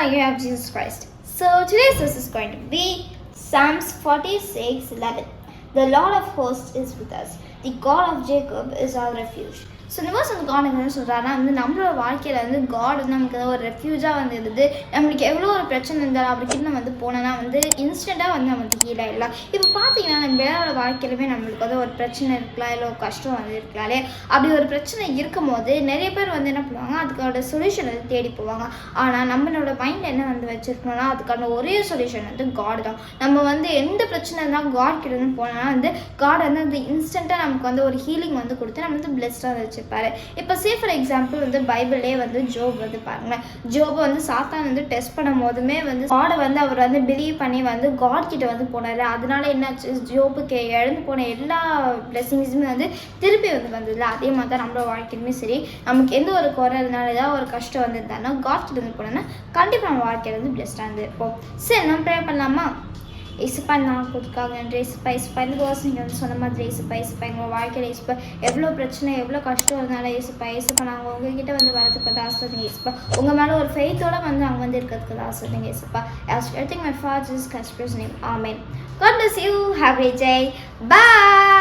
of Jesus Christ. So today's verse is going to be Psalms 46 11. The Lord of hosts is with us, the God of Jacob is our refuge. So இந்த வந்து God என்ன சொல்கிறாருன்னா வந்து நம்மளோட வாழ்க்கையில் வந்து God வந்து நமக்கு ஒரு ரெஃப்யூஜாக வந்து இருந்தது. நம்மளுக்கு எவ்வளோ ஒரு பிரச்சனை இருந்தாலும் அவர்கிட்ட வந்து போனோன்னா வந்து இன்ஸ்டண்ட்டாக வந்து நமக்கு ஹீல் ஆகிடலாம் இப்போ பார்த்தீங்கன்னா நம்ம எல்லாரோட வாழ்க்கையிலுமே நம்மளுக்கு வந்து ஒரு பிரச்சனை இருக்கலாம் இல்லை ஒரு கஷ்டம் வந்து இருக்கலாம்லே அப்படி ஒரு பிரச்சனை இருக்கும் போது நிறைய பேர் வந்து என்ன பண்ணுவாங்க அதுக்கான சொல்யூஷன் வந்து தேடி போவாங்க. ஆனால் நம்மளோட மைண்ட் என்ன வந்து வச்சுருக்கணும்னா அதுக்கான ஒரே சொல்யூஷன் வந்து காட் தான். நம்ம வந்து எந்த பிரச்சனை இருந்தால் காட் கிட்ட வந்து போனோம்னா வந்து காட் வந்து அந்த இன்ஸ்டண்ட்டாக நமக்கு வந்து ஒரு ஹீலிங் வந்து கொடுத்து நம்ம வந்து பிளெஸ்டாக வச்சுருப்பாரு. இப்போ சே ஃபார் எக்ஸாம்பிள் வந்து பைபிளே வந்து ஜோப் வந்து பாருங்களேன் ஜோபை வந்து சாத்தான் வந்து டெஸ்ட் பண்ணும் போதுமே வந்து காடை வந்து அவர் வந்து பிலீவ் பண்ணி வந்து காட் கிட்ட வந்து போனார். அதனால என்னாச்சு? ஜோபுக்கு இழந்து போன எல்லா பிளெஸிங்ஸுமே வந்து திருப்பி வந்து வந்ததில்ல அதே மாதிரி தான் நம்மளோட வாழ்க்கையுமே சரி நமக்கு எந்த ஒரு குறைனால ஏதாவது ஒரு கஷ்டம் வந்திருந்தாலும் காட் கிட்ட வந்து போனோன்னா கண்டிப்பாக நம்ம வாழ்க்கையில் வந்து பெஸ்ட்டாக இருந்து இருப்போம். சரி நம்ம ப்ரே பண்ணலாமா? இசுப்பா நான் கொடுக்காங்க இசுப்பா இசுப்பா இந்த தோசை நீங்கள் வந்து சொன்ன மாதிரி இசுப்பா இசுப்பா எங்கள் வாழ்க்கையில் இசுப்பா எவ்வளோ பிரச்சனை எவ்வளோ கஷ்டம் இருந்தாலும் இசுப்பா இசுப்பா நாங்கள் உங்ககிட்ட வந்து வரதுக்கு தான் ஆசிரியங்க இசுப்பா உங்கள் மேலே ஒரு ஃபெய்த்தோடு வந்து அங்கே வந்து இருக்கிறதுக்கு தான் ஆசிரியங்க இசுப்பா I think my father is கஸ்பிரஸ் name amen God bless you have a Jai bye